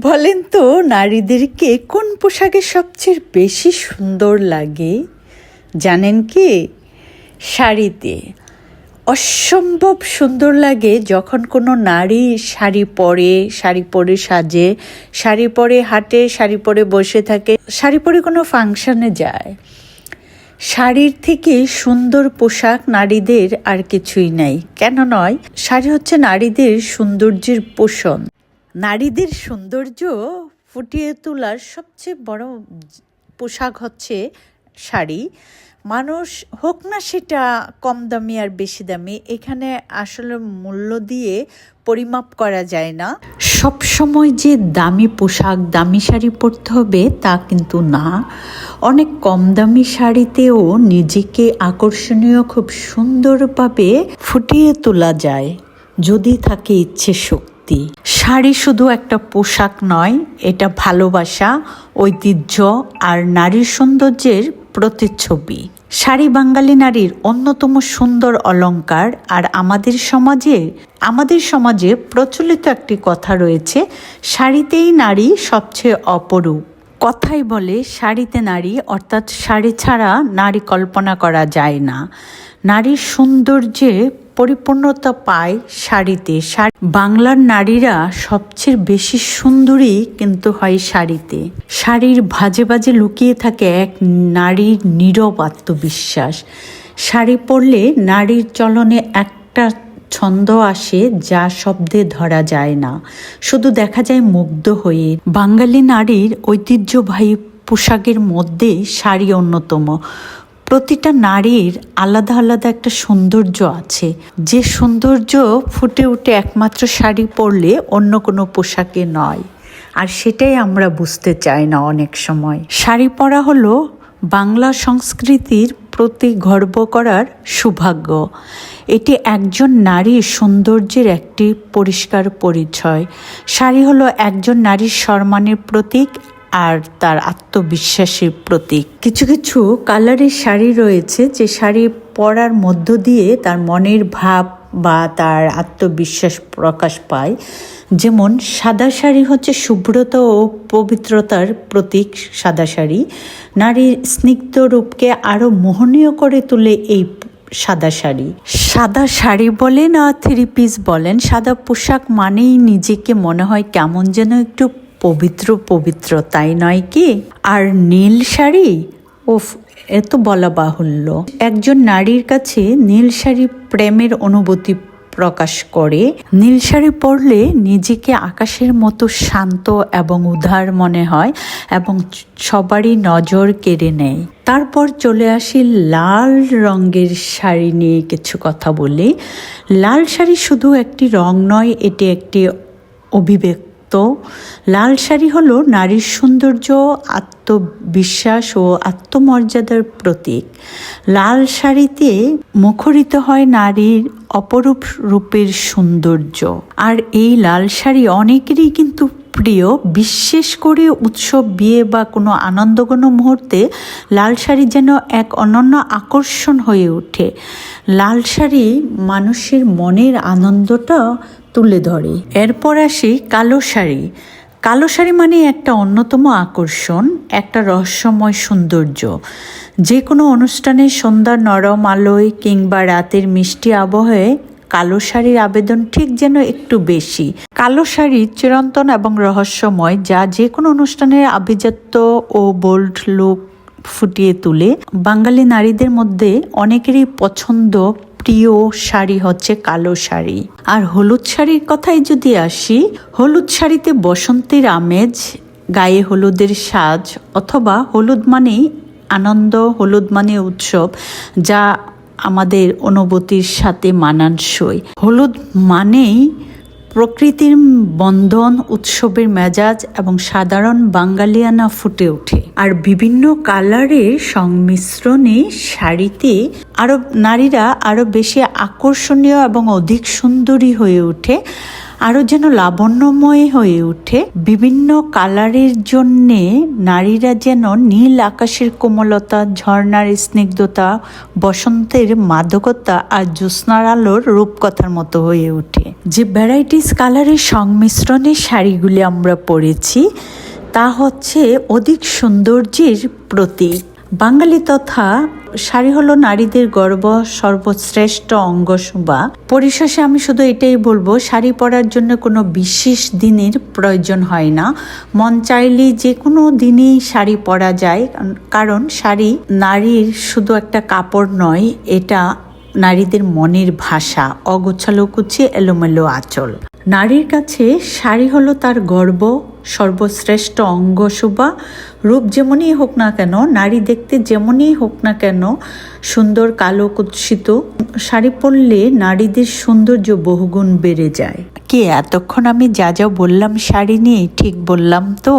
বলেন তো, নারীদেরকে কোন পোশাকে সবচেয়ে বেশি সুন্দর লাগে? জানেন কি? শাড়িতে। অসম্ভব সুন্দর লাগে যখন কোনো নারী শাড়ি পরে শাড়ি পরে সাজে, শাড়ি পরে হাঁটে, শাড়ি পরে বসে থাকে, শাড়ি পরে কোনো ফাংশনে যায়। শাড়ির থেকে সুন্দর পোশাক নারীদের আর কিছুই নাই। কেন নয়? শাড়ি হচ্ছে নারীদের সৌন্দর্যের পোষণ। নারীদের সৌন্দর্য ফুটিয়ে তোলার সবচেয়ে বড় পোশাক হচ্ছে শাড়ি। মানুষ হোক না সেটা কম দামি আর বেশি দামি, এখানে আসলে মূল্য দিয়ে পরিমাপ করা যায় না। সব সময় যে দামি পোশাক, দামি শাড়ি পরতে হবে তা কিন্তু না। অনেক কম দামি শাড়িতেও নিজেকে আকর্ষণীয়, খুব সুন্দরভাবে ফুটিয়ে তোলা যায়। যদি থাকে ইচ্ছে শক্তি শাড়ি শুধু একটা পোশাক নয়, এটা ভালোবাসা, ঐতিহ্য আর নারীর সৌন্দর্যের প্রতিচ্ছবি। শাড়ি বাঙালি নারীর অন্যতম সুন্দর অলংকার আর আমাদের সমাজে আমাদের সমাজে প্রচলিত একটি কথা রয়েছে, শাড়িতেই নারী সবচেয়ে অপরূপ। কথাই বলে, শাড়িতে নারী, অর্থাৎ শাড়ি ছাড়া নারী কল্পনা করা যায় না। নারীর সৌন্দর্যে পরিপূর্ণতা পায় শাড়িতে। শাড়ি বাংলার নারীরা সবচেয়ে বেশি সুন্দরী কিন্তু হয় শাড়িতে। শাড়ির ভাজে ভাজে লুকিয়ে থাকে এক নারীর নীরব আত্মবিশ্বাস। শাড়ি পরলে নারীর চলনে একটা ছন্দ আসে যা শব্দে ধরা যায় না। শুধু দেখা যায় মুগ্ধ হয়ে। বাঙালি নারীর ঐতিহ্যবাহী পোশাকের মধ্যে শাড়ি অন্যতম। প্রতিটা নারীর আলাদা আলাদা একটা সৌন্দর্য আছে। যে সৌন্দর্য ফুটে উঠে একমাত্র শাড়ি পরলে অন্য কোনো পোশাকে নয়। আর সেটাই আমরা বুঝতে চাই না অনেক সময়। শাড়ি পরা হলো বাংলা সংস্কৃতির প্রতি গর্ব করার সৌভাগ্য। এটি একজন নারীর সৌন্দর্যের একটি পরিষ্কার পরিচয়। শাড়ি হলো একজন নারীর সম্মানের প্রতীক আর তার আত্মবিশ্বাসের প্রতীক। কিছু কিছু কালারের শাড়ি রয়েছে, যে শাড়ি পরার মধ্য দিয়ে তার মনের ভাব বা তার আত্মবিশ্বাস প্রকাশ পায়। যেমন, সাদা শাড়ি হচ্ছে শুভ্রতা ও পবিত্রতার প্রতীক সাদা শাড়ি। নারীর স্নিগ্ধ রূপকে আরও মোহনীয় করে তোলে এই সাদা শাড়ি। সাদা শাড়ি বলেন, আর থ্রি পিস বলেন। সাদা পোশাক মানেই নিজেকে মনে হয় কেমন যেন একটু পবিত্র পবিত্র, তাই নয় কি? আর নীল শাড়ি? ওফ এত বলা বাহুল্য। একজন নারীর কাছে নীল শাড়ি প্রেমের অনুভূতি প্রকাশ করে। নীল শাড়ি পরলে নিজেকে আকাশের মতো শান্ত এবং উদার মনে হয় এবং সবারই নজর কেড়ে নেয়। তারপর চলে আসি লাল রঙের শাড়ি নিয়ে কিছু কথা বলি। লাল শাড়ি শুধু একটি রং নয়, এটি একটি অভিব্যক্তি। তো লাল শাড়ি হলো নারীর সৌন্দর্য, আত্মবিশ্বাস ও আত্মমর্যাদার প্রতীক। লাল শাড়িতে মুখরিত হয় নারীর অপরূপ রূপের সৌন্দর্য। আর এই লাল শাড়ি অনেকেরই কিন্তু প্রিয়। বিশেষ করে উৎসব, বিয়ে বা কোনো আনন্দঘন মুহূর্তে লাল শাড়ি যেন এক অনন্য আকর্ষণ হয়ে ওঠে। লাল শাড়ি মানুষের মনের আনন্দটা তুলে ধরে। এরপর আসি কালো শাড়ি। কালো শাড়ি মানে একটা অন্যতম আকর্ষণ, একটা রহস্যময় সৌন্দর্য। যে কোনো অনুষ্ঠানে সন্ধ্যা নরম আলোয় কিংবা রাতের মিষ্টি আবহে কালো শাড়ির আবেদন ঠিক যেন একটু বেশি। কালো শাড়ি চিরন্তন এবং রহস্যময়, যা যে কোনো অনুষ্ঠানের আভিজাত্য ও বোল্ড লুক ফুটিয়ে তুলে। বাঙালি নারীদের মধ্যে অনেকেরই পছন্দ প্রিয় শাড়ি হচ্ছে কালো শাড়ি। আর হলুদ শাড়ির কথাই যদি আসি, হলুদ শাড়িতে বসন্তের আমেজ, গায়ে হলুদের সাজ অথবা হলুদ মানেই আনন্দ, হলুদ মানে উৎসব, যা আমাদের অনুভূতির সাথে মানানসই। হলুদ মানেই প্রকৃতির বন্ধন, উৎসবের মেজাজ এবং সাধারণ বাঙ্গালিয়ানা ফুটে ওঠে। আর বিভিন্ন কালারের সংমিশ্রণে শাড়িতে আরও নারীরা আরও বেশি আকর্ষণীয় এবং অধিক সুন্দরী হয়ে ওঠে। আরও যেন লাবণ্যময় হয়ে ওঠে। বিভিন্ন কালারের জন্যে নারীরা যেন নীল আকাশের কোমলতা, ঝর্ণার স্নিগ্ধতা, বসন্তের মাদকতা আর জ্যোৎস্নার আলোর রূপকথার মতো হয়ে ওঠে। যে ভ্যারাইটিস কালারের সংমিশ্রণে শাড়িগুলি আমরা পরেছি, তা হচ্ছে অধিক সৌন্দর্যের প্রতীক। বাঙালি তথা শাড়ি হলো নারীদের গর্ব সর্বশ্রেষ্ঠ অঙ্গশোভা পরিশেষে আমি শুধু এটাই বলব, শাড়ি পরার জন্য কোনো বিশেষ দিনের প্রয়োজন হয় না। মন চাইলে যে কোনো দিনেই শাড়ি পরা যায়, কারণ শাড়ি নারীর শুধু একটা কাপড় নয়, এটা নারীদের মনের ভাষা, অগোছালো কুচি, এলোমেলো আঁচল। নারীর কাছে শাড়ি হলো তার গর্ব, সর্বশ্রেষ্ঠ অঙ্গশোভা রূপ যেমনই হোক না কেন, নারী দেখতে যেমনই হোক না কেন, সুন্দর কালো কুৎসিত। শাড়ি পরলে নারীদের সৌন্দর্য বহুগুণ বেড়ে যায়। কে? এতক্ষণ আমি যা যা বললাম শাড়ি নিয়ে ঠিক বললাম তো?